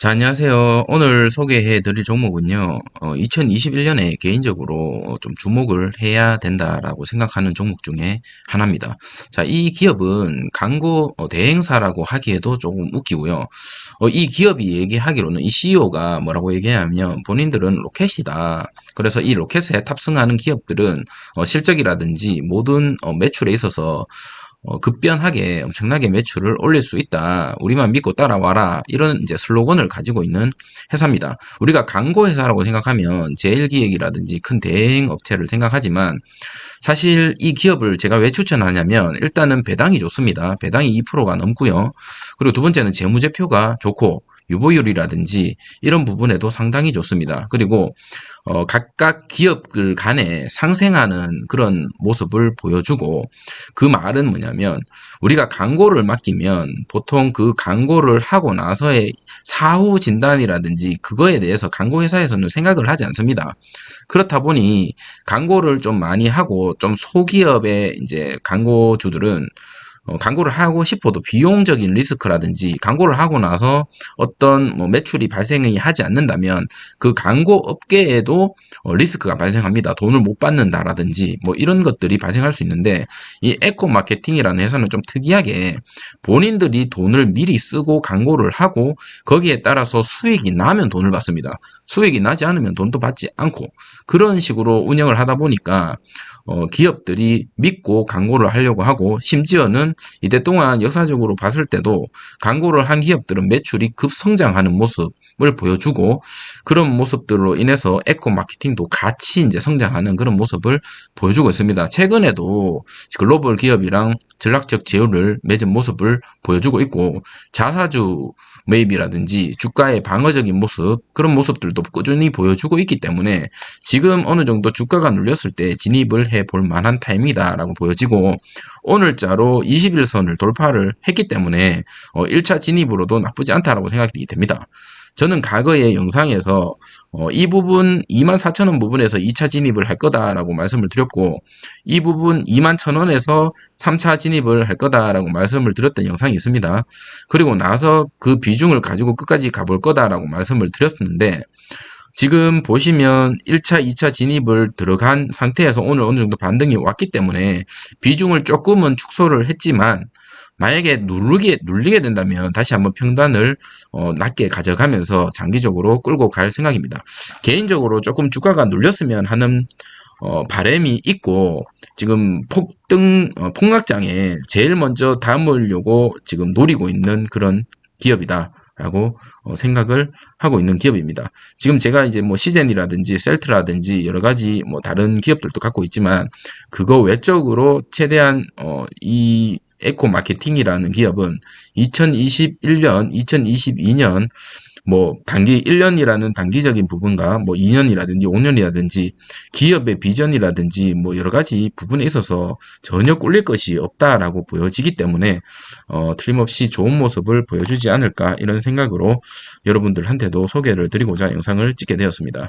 자, 안녕하세요. 오늘 소개해 드릴 종목은요, 어, 2021년에 개인적으로 좀 주목을 해야 된다라고 생각하는 종목 중에 하나입니다. 자, 이 기업은 광고 어, 대행사라고 하기에도 조금 웃기고요. 어, 이 기업이 얘기하기로는 이 CEO가 뭐라고 얘기하냐면 본인들은 로켓이다. 그래서 이 로켓에 탑승하는 기업들은 어, 실적이라든지 모든 어, 매출에 있어서 어, 급변하게 엄청나게 매출을 올릴 수 있다. 우리만 믿고 따라와라. 이런 이제 슬로건을 가지고 있는 회사입니다. 우리가 광고 회사라고 생각하면 제일기획이라든지 큰 대행 업체를 생각하지만 사실 이 기업을 제가 왜 추천하냐면 일단은 배당이 좋습니다. 배당이 2%가 넘고요. 그리고 두 번째는 재무제표가 좋고 유보율이라든지 이런 부분에도 상당히 좋습니다. 그리고 어, 각각 기업들 간에 상생하는 그런 모습을 보여주고 그 말은 뭐냐면 우리가 광고를 맡기면 보통 그 광고를 하고 나서의 사후 진단이라든지 그거에 대해서 광고 회사에서는 생각을 하지 않습니다. 그렇다 보니 광고를 좀 많이 하고 좀 소기업의 이제 광고주들은 어, 광고를 하고 싶어도 비용적인 리스크라든지 광고를 하고 나서 어떤 뭐 매출이 발생이 하지 않는다면 그 광고 업계에도 어, 리스크가 발생합니다. 돈을 못 받는다라든지 뭐 이런 것들이 발생할 수 있는데 이 에코 마케팅이라는 회사는 좀 특이하게 본인들이 돈을 미리 쓰고 광고를 하고 거기에 따라서 수익이 나면 돈을 받습니다. 수익이 나지 않으면 돈도 받지 않고 그런 식으로 운영을 하다 보니까 어, 기업들이 믿고 광고를 하려고 하고 심지어는 이때 동안 역사적으로 봤을 때도 광고를 한 기업들은 매출이 급성장하는 모습을 보여주고 그런 모습들로 인해서 에코 마케팅도 같이 이제 성장하는 그런 모습을 보여주고 있습니다. 최근에도 글로벌 기업이랑 전략적 제휴를 맺은 모습을 보여주고 있고 자사주 매입이라든지 주가의 방어적인 모습 그런 모습들도 꾸준히 보여주고 있기 때문에 지금 어느 정도 주가가 눌렸을 때 진입을 해볼 만한 타임이다라고 보여지고 오늘자로 21선을 돌파를 했기 때문에 1차 어, 진입으로도 나쁘지 않다라고 생각이 됩니다. 저는 과거의 영상에서 어, 이 부분 2만 4천 원 부분에서 2차 진입을 할 거다라고 말씀을 드렸고 이 부분 2만 천 원에서 3차 진입을 할 거다라고 말씀을 드렸던 영상이 있습니다. 그리고 나서 그 비중을 가지고 끝까지 가볼 거다라고 말씀을 드렸었는데 지금 보시면 1차, 2차 진입을 들어간 상태에서 오늘 어느 정도 반등이 왔기 때문에 비중을 조금은 축소를 했지만 만약에 누르게, 눌리게 된다면 다시 한번 평단을 어, 낮게 가져가면서 장기적으로 끌고 갈 생각입니다. 개인적으로 조금 주가가 눌렸으면 하는 어, 바램이 있고 지금 폭등 어, 폭락장에 제일 먼저 담으려고 지금 노리고 있는 그런 기업이다. 라고 어, 생각을 하고 있는 기업입니다. 지금 제가 이제 뭐 시젠이라든지 셀트라든지 여러 가지 뭐 다른 기업들도 갖고 있지만 그거 외적으로 최대한 어, 이 에코 마케팅이라는 기업은 2021년, 2022년 뭐 단기 1년이라는 단기적인 부분과 뭐 2년이라든지 5년이라든지 기업의 비전이라든지 뭐 여러 가지 부분에 있어서 전혀 꿀릴 것이 없다라고 보여지기 때문에 어, 틀림없이 좋은 모습을 보여주지 않을까 이런 생각으로 여러분들한테도 소개를 드리고자 영상을 찍게 되었습니다.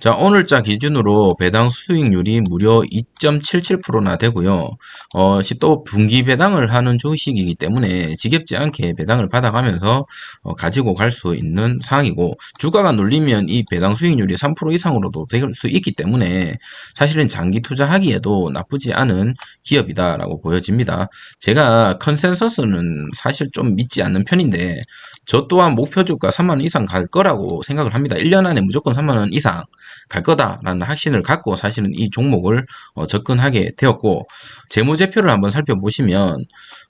자, 오늘자 기준으로 배당 수익률이 무려 2.77%나 되고요. 어, 또 분기 배당을 하는 주식이기 때문에 지겹지 않게 배당을 받아가면서 어, 가지고 갈 수 있는 상황이고 주가가 눌리면 이 배당 수익률이 3% 이상으로도 될 수 있기 때문에 사실은 장기 투자하기에도 나쁘지 않은 기업이다라고 보여집니다. 제가 컨센서스는 사실 좀 믿지 않는 편인데 저 또한 목표 주가 3만원 이상 갈 거라고 생각을 합니다. 1년 안에 무조건 3만원 이상 갈 거다라는 확신을 갖고 사실은 이 종목을 어, 접근하게 되었고 재무제표를 한번 살펴보시면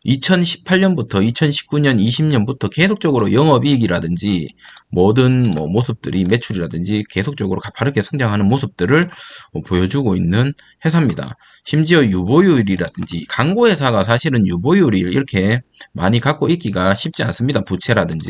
2018년부터 2019년, 20년부터 계속적으로 영업이익이라든지 모든 뭐 모습들이 매출이라든지 계속적으로 가파르게 성장하는 모습들을 뭐 보여주고 있는 회사입니다. 심지어 유보율이라든지 광고회사가 사실은 유보율이 이렇게 많이 갖고 있기가 쉽지 않습니다. 부채라든지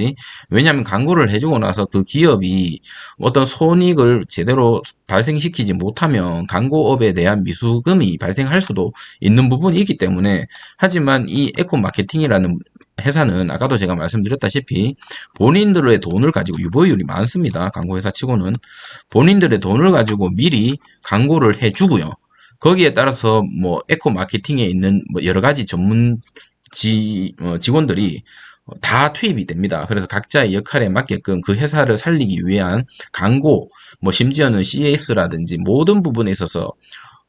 왜냐하면 광고를 해주고 나서 그 기업이 어떤 손익을 제대로 발생시키지 못하면 광고업에 대한 미수금이 발생할 수도 있는 부분이 있기 때문에 하지만 이 에코 마케팅이라는 회사는 아까도 제가 말씀드렸다시피 본인들의 돈을 가지고 유보율이 많습니다. 광고회사 치고는 본인들의 돈을 가지고 미리 광고를 해주고요. 거기에 따라서 뭐 에코 마케팅에 있는 뭐 여러 가지 전문 지, 어, 직원들이 어, 다 투입이 됩니다. 그래서 각자의 역할에 맞게끔 그 회사를 살리기 위한 광고, 뭐 심지어는 CAS라든지 모든 부분에 있어서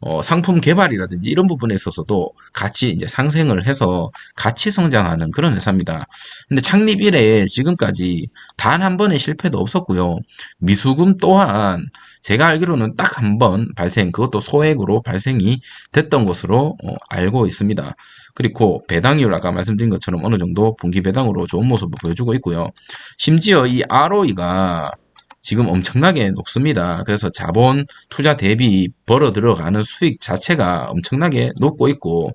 어, 상품 개발이라든지 이런 부분에 있어서도 같이 이제 상생을 해서 같이 성장하는 그런 회사입니다. 근데 창립 이래 지금까지 단 한 번의 실패도 없었고요. 미수금 또한 제가 알기로는 딱 한 번 발생, 그것도 소액으로 발생이 됐던 것으로 어, 알고 있습니다. 그리고 배당률 아까 말씀드린 것처럼 어느 정도 분기 배당으로 좋은 모습을 보여주고 있고요. 심지어 이 ROE가 지금 엄청나게 높습니다. 그래서 자본 투자 대비 벌어 들어가는 수익 자체가 엄청나게 높고 있고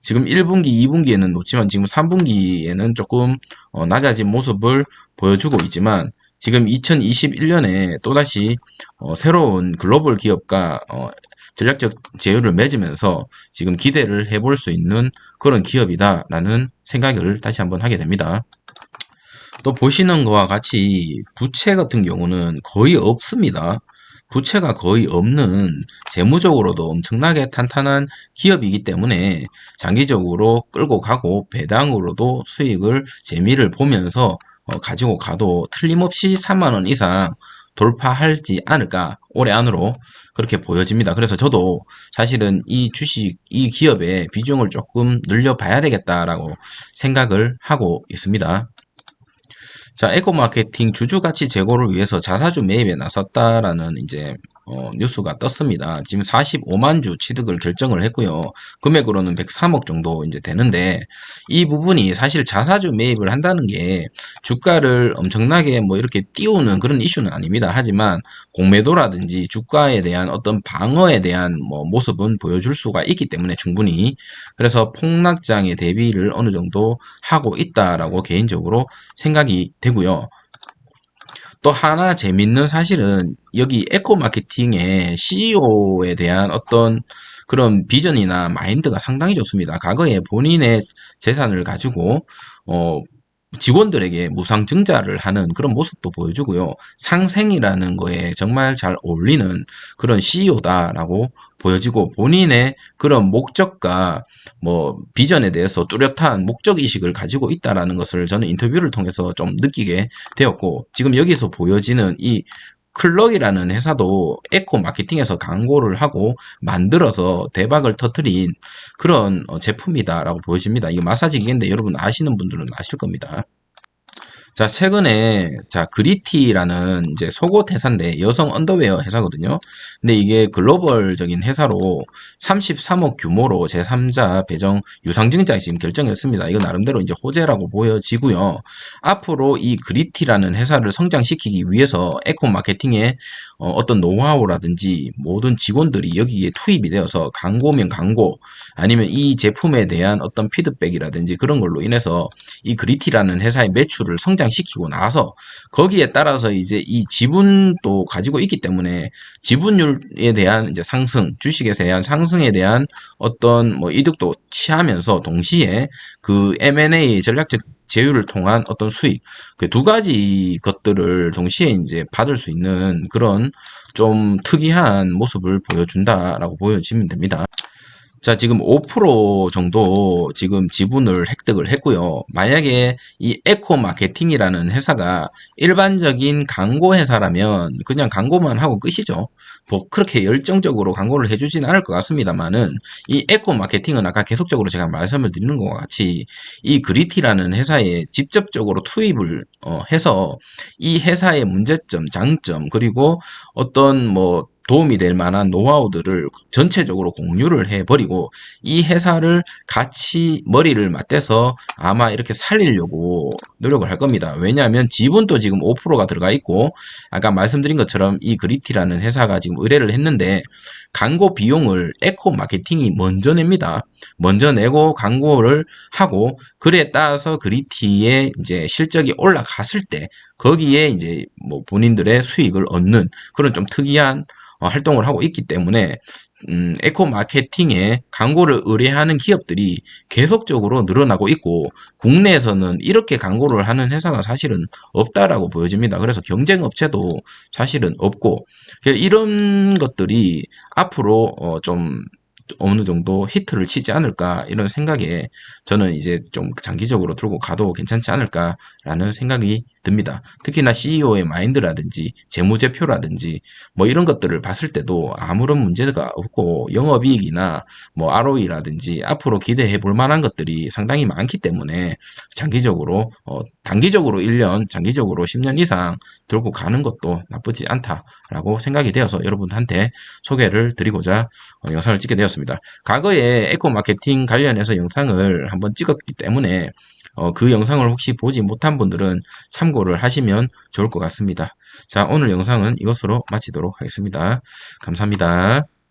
지금 1분기, 2분기에는 높지만 지금 3분기에는 조금 어, 낮아진 모습을 보여주고 있지만 지금 2021년에 또다시 어, 새로운 글로벌 기업과 어, 전략적 제휴를 맺으면서 지금 기대를 해볼 수 있는 그런 기업이다라는 생각을 다시 한번 하게 됩니다. 또 보시는 것과 같이 부채 같은 경우는 거의 없습니다. 부채가 거의 없는 재무적으로도 엄청나게 탄탄한 기업이기 때문에 장기적으로 끌고 가고 배당으로도 수익을 재미를 보면서 어, 가지고 가도 틀림없이 3만 원 이상 돌파할지 않을까 올해 안으로 그렇게 보여집니다. 그래서 저도 사실은 이 주식 이 기업의 비중을 조금 늘려봐야 되겠다라고 생각을 하고 있습니다. 자, 에코마케팅 주주 가치 제고를 위해서 자사주 매입에 나섰다라는 이제 어, 뉴스가 떴습니다. 지금 45만 주 취득을 결정을 했고요. 금액으로는 103억 정도 이제 되는데 이 부분이 사실 자사주 매입을 한다는 게 주가를 엄청나게 뭐 이렇게 띄우는 그런 이슈는 아닙니다. 하지만 공매도라든지 주가에 대한 어떤 방어에 대한 뭐 모습은 보여줄 수가 있기 때문에 충분히 그래서 폭락장의 대비를 어느 정도 하고 있다라고 개인적으로 생각이 되고요. 또 하나 재밌는 사실은 여기 에코 마케팅의 CEO에 대한 어떤 그런 비전이나 마인드가 상당히 좋습니다. 과거에 본인의 재산을 가지고 어 직원들에게 무상 증자를 하는 그런 모습도 보여주고요. 상생이라는 거에 정말 잘 어울리는 그런 CEO다라고 보여지고 본인의 그런 목적과 뭐 비전에 대해서 뚜렷한 목적 의식을 가지고 있다라는 것을 저는 인터뷰를 통해서 좀 느끼게 되었고 지금 여기서 보여지는 이 클럭이라는 회사도 에코 마케팅에서 광고를 하고 만들어서 대박을 터트린 그런 어, 제품이다라고 보여집니다. 이게 마사지 기계인데 여러분 아시는 분들은 아실 겁니다. 자, 최근에, 자, 그리티라는 이제 속옷 회사인데 여성 언더웨어 회사거든요. 근데 이게 글로벌적인 회사로 33억 규모로 제3자 배정 유상증자 지금 결정했습니다. 이거 나름대로 이제 호재라고 보여지고요. 앞으로 이 그리티라는 회사를 성장시키기 위해서 에코 마케팅에 어, 떤 노하우라든지 모든 직원들이 여기에 투입이 되어서 광고면 광고 아니면 이 제품에 대한 어떤 피드백이라든지 그런 걸로 인해서 이 그리티라는 회사의 매출을 성장 시키고 나서 거기에 따라서 이제 이 지분도 가지고 있기 때문에 지분율에 대한 이제 상승, 주식에 대한 상승에 대한 어떤 뭐 이득도 취하면서 동시에 그 M&A 전략적 제휴를 통한 어떤 수익 그 두 가지 것들을 동시에 이제 받을 수 있는 그런 좀 특이한 모습을 보여준다라고 보여지면 됩니다. 자, 지금 5% 정도 지금 지분을 획득을 했고요. 만약에 이 에코 마케팅이라는 회사가 일반적인 광고 회사라면 그냥 광고만 하고 끝이죠. 뭐 그렇게 열정적으로 광고를 해주진 않을 것 같습니다만은 이 에코 마케팅은 아까 계속적으로 제가 말씀을 드리는 것과 같이 이 그리티라는 회사에 직접적으로 투입을 어, 해서 이 회사의 문제점, 장점 그리고 어떤 뭐 도움이 될 만한 노하우들을 전체적으로 공유를 해버리고 이 회사를 같이 머리를 맞대서 아마 이렇게 살리려고 노력을 할 겁니다. 왜냐하면 지분도 지금 5%가 들어가 있고 아까 말씀드린 것처럼 이 그리티라는 회사가 지금 의뢰를 했는데 광고 비용을 에코 마케팅이 먼저 냅니다. 먼저 내고 광고를 하고 그에 따라서 그리티의 이제 실적이 올라갔을 때 거기에 이제 뭐 본인들의 수익을 얻는 그런 좀 특이한 어, 활동을 하고 있기 때문에 음, 에코 마케팅에 광고를 의뢰하는 기업들이 계속적으로 늘어나고 있고 국내에서는 이렇게 광고를 하는 회사가 사실은 없다라고 보여집니다. 그래서 경쟁 업체도 사실은 없고 이런 것들이 앞으로 어, 좀 어느 정도 히트를 치지 않을까 이런 생각에 저는 이제 좀 장기적으로 들고 가도 괜찮지 않을까라는 생각이 듭니다. 특히나 CEO의 마인드라든지 재무제표라든지 뭐 이런 것들을 봤을 때도 아무런 문제가 없고 영업이익이나 뭐 ROE라든지 앞으로 기대해 볼 만한 것들이 상당히 많기 때문에 장기적으로 어, 단기적으로 1년, 장기적으로 10년 이상 들고 가는 것도 나쁘지 않다라고 생각이 되어서 여러분한테 소개를 드리고자 어, 영상을 찍게 되었 습니다. 과거에 에코 마케팅 관련해서 영상을 한번 찍었기 때문에 어, 그 영상을 혹시 보지 못한 분들은 참고를 하시면 좋을 것 같습니다. 자, 오늘 영상은 이것으로 마치도록 하겠습니다. 감사합니다.